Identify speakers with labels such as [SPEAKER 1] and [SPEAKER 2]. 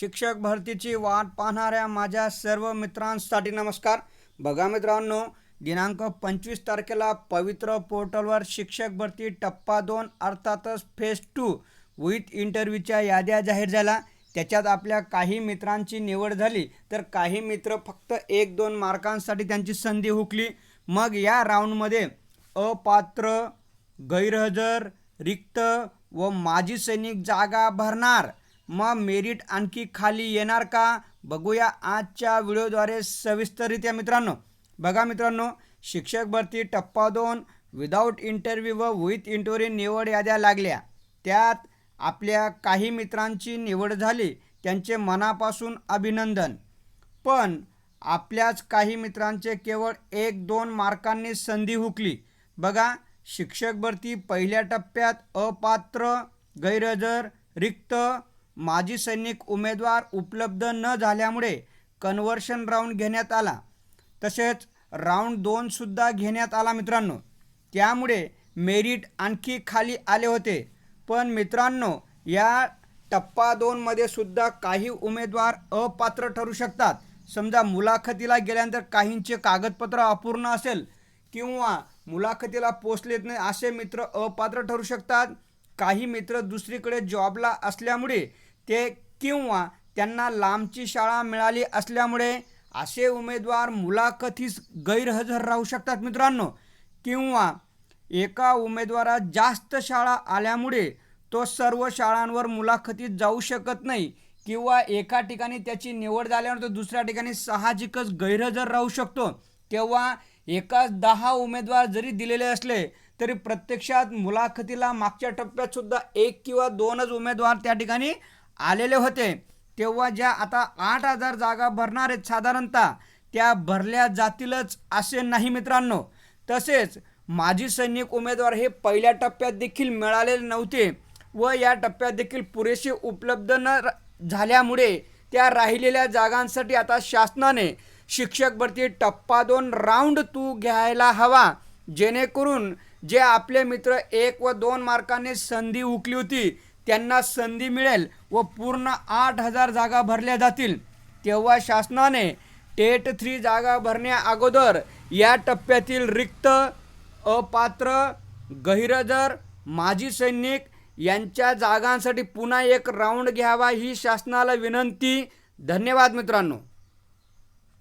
[SPEAKER 1] शिक्षक भरतीची वाट पाहणाऱ्या माझ्या सर्व मित्रांसाठी नमस्कार. बघा मित्रांनो दिनांक पंचवीस तारखेला पवित्र पोर्टलवर शिक्षक भरती टप्पा दोन अर्थातच फेज टू विथ इंटरव्ह्यूच्या याद्या जाहीर झाल्या. त्याच्यात आपल्या काही मित्रांची निवड झाली तर काही मित्र फक्त एक दोन मार्कांसाठी त्यांची संधी हुकली. मग या राऊंडमध्ये अपात्र गैरहजर रिक्त व माजी सैनिक जागा भरणार. मग मेरिट आणखी खाली येणार का? बघूया आजच्या व्हिडिओद्वारे सविस्तररित्या मित्रांनो. बघा मित्रांनो शिक्षक भरती टप्पा दोन विदाऊट इंटरव्ह्यू व विथ इंटरव्ह्यू निवड याद्या लागल्या. त्यात आपल्या काही मित्रांची निवड झाली त्यांचे मनापासून अभिनंदन. पण आपल्याच काही मित्रांचे केवळ एक दोन मार्कांनी संधी हुकली. बघा शिक्षक भरती पहिल्या टप्प्यात अपात्र गैरहजर रिक्त माजी सैनिक उमेदवार उपलब्ध न झाल्यामुळे कन्व्हर्शन राऊंड घेण्यात आला. तसेच राऊंड दोनसुद्धा घेण्यात आला मित्रांनो. त्यामुळे मेरिट आणखी खाली आले होते. पण मित्रांनो या टप्पा दोनमध्ये सुद्धा काही उमेदवार अपात्र ठरू शकतात. समजा मुलाखतीला गेल्यानंतर काहींचे कागदपत्र अपूर्ण असेल किंवा मुलाखतीला पोचलेत नाही असे मित्र अपात्र ठरू शकतात. काही मित्र दुसरीकडे जॉबला असल्यामुळे ते किंवा त्यांना लांबची शाळा मिळाली असल्यामुळे असे उमेदवार मुलाखतीस गैरहजर राहू शकतात मित्रांनो. किंवा एका उमेदवारात जास्त शाळा आल्यामुळे तो सर्व शाळांवर मुलाखतीत जाऊ शकत नाही किंवा एका ठिकाणी त्याची निवड झाल्यानंतर दुसऱ्या ठिकाणी साहजिकच गैरहजर राहू शकतो. तेव्हा एकाच दहा उमेदवार जरी दिलेले असले तरी प्रत्यक्षात मुलाखतीला मागच्या टप्प्यातसुद्धा एक किंवा दोनच उमेदवार त्या ठिकाणी आलेले होते. तेव्हा ज्या आता आठ हजार जागा भरणार आहेत साधारणतः त्या भरल्या जातीलच असे नाही मित्रांनो. तसेच माजी सैनिक उमेदवार हे पहिल्या टप्प्यात देखील मिळालेले नव्हते व या टप्प्यात देखील पुरेसे उपलब्ध न झाल्यामुळे त्या राहिलेल्या जागांसाठी आता शासनाने शिक्षक भरती टप्पा दोन राऊंड तू घ्यायला हवा जेणेकरून जे आपले मित्र एक व दोन मार्काने संधी हुकली होती त्यांना संधी मिळेल व पूर्ण आठ हजार जागा भरल्या जातील. तेव्हा शासनाने टेट थ्री जागा भरण्या अगोदर या टप्प्यातील रिक्त अपात्र गहिरजर माजी सैनिक यांच्या जागांसाठी पुन्हा एक राऊंड घ्यावा ही शासनाला विनंती. धन्यवाद मित्रांनो.